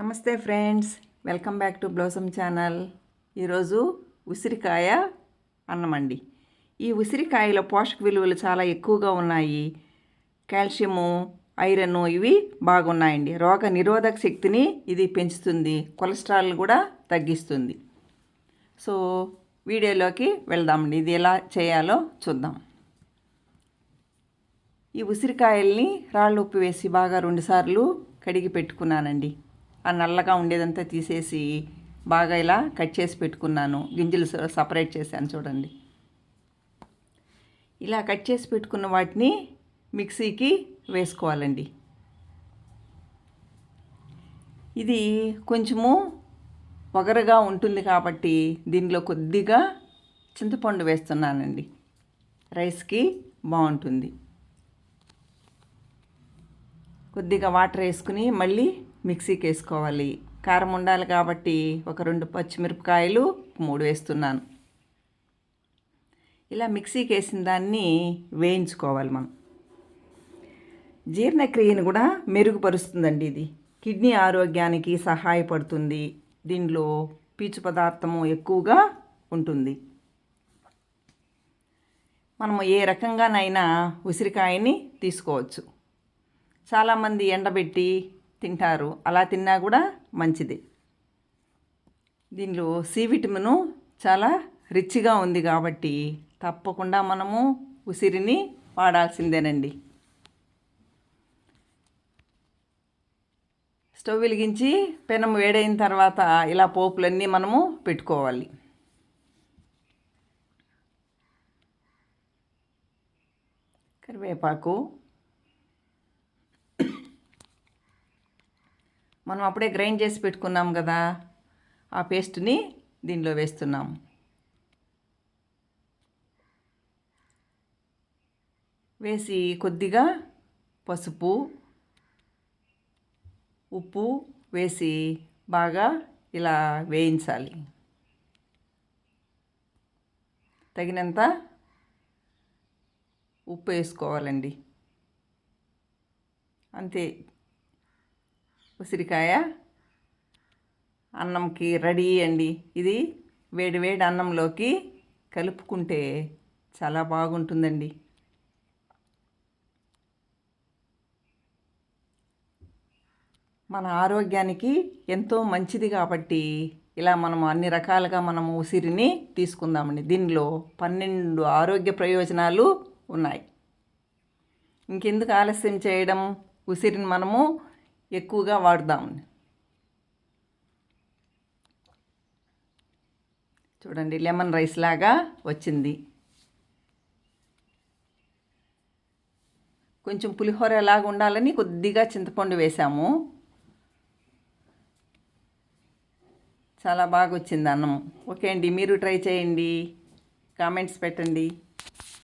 నమస్తే friends welcome back to blossom channel. ఈరోజు ఉసిరికాయ అన్నమండి. ఈ ఉసిరికాయలో పోషక విలువలు చాలా ఎక్కువగా ఉన్నాయి. కాల్షియము ఐరన్ ఇవి బాగున్నాయండి. రోగ నిరోధక శక్తిని ఇది పెంచుతుంది. కొలెస్ట్రాల్ కూడా తగ్గిస్తుంది. సో వీడియోలోకి వెళ్దామండి. ఇది ఎలా చేయాలో చూద్దాం. ఈ ఉసిరికాయల్ని రాళ్ళు ఉప్పు వేసి బాగా రెండుసార్లు కడిగి పెట్టుకున్నానండి. ఆ నల్లగా ఉండేదంతా తీసేసి బాగా ఇలా కట్ చేసి పెట్టుకున్నాను. గింజలు సపరేట్ చేశాను చూడండి. ఇలా కట్ చేసి పెట్టుకున్న వాటిని మిక్సీకి వేసుకోవాలండి. ఇది కొంచెము వగరగా ఉంటుంది కాబట్టి దీనిలో కొద్దిగా చింతపండు వేస్తున్నానండి. రైస్కి బాగుంటుంది. కొద్దిగా వాటర్ వేసుకుని మళ్ళీ మిక్సీకి వేసుకోవాలి కారం ఉండాలి కాబట్టి ఒక రెండు పచ్చిమిరపకాయలు మూడు వేస్తున్నాను. ఇలా మిక్సీకి వేసిన దాన్ని వేయించుకోవాలి మనం. జీర్ణక్రియను కూడా మెరుగుపరుస్తుందండి ఇది. కిడ్నీ ఆరోగ్యానికి సహాయపడుతుంది. దీనిలో పీచు పదార్థము ఎక్కువగా ఉంటుంది. మనము ఏ రకంగానైనా ఉసిరికాయని తీసుకోవచ్చు. చాలామంది ఎండబెట్టి తింటారు. అలా తిన్నా కూడా మంచిది. దీనిలో సి విటమిన్ చాలా రిచ్గా ఉంది కాబట్టి తప్పకుండా మనము ఉసిరిని వాడాల్సిందేనండి. స్టవ్ వెలిగించి పెనం వేడైన తర్వాత ఇలా పోపులన్నీ మనము పెట్టుకోవాలి. కరివేపాకు మనం అప్పుడే గ్రైండ్ చేసి పెట్టుకున్నాం కదా ఆ పేస్ట్ని దీనిలో వేస్తున్నాం. వేసి కొద్దిగా పసుపు ఉప్పు వేసి బాగా ఇలా వేయించాలి. తగినంత ఉప్పు వేసుకోవాలండి. అంతే. ఉసిరికాయ. అన్నంకి రెడీ అండి. ఇది వేడి వేడి అన్నంలోకి కలుపుకుంటే చాలా బాగుంటుందండి. మన ఆరోగ్యానికి ఎంతో మంచిది కాబట్టి ఇలా మనం అన్ని రకాలుగా మనము ఉసిరిని తీసుకుందామండి. దీనిలో పన్నెండు ఆరోగ్య ప్రయోజనాలు ఉన్నాయి. ఇంకెందుకు ఆలస్యం చేయడం? ఉసిరిని మనము ఎక్కువగా వాడదాం చూడండి లెమన్ రైస్ లాగా వచ్చింది. కొంచెం పులిహోర ఎలాగ ఉండాలని కొద్దిగా చింతపండు వేసాము. చాలా బాగా వచ్చింది అన్నం. ఓకే అండి మీరు ట్రై చేయండి. కామెంట్స్ పెట్టండి.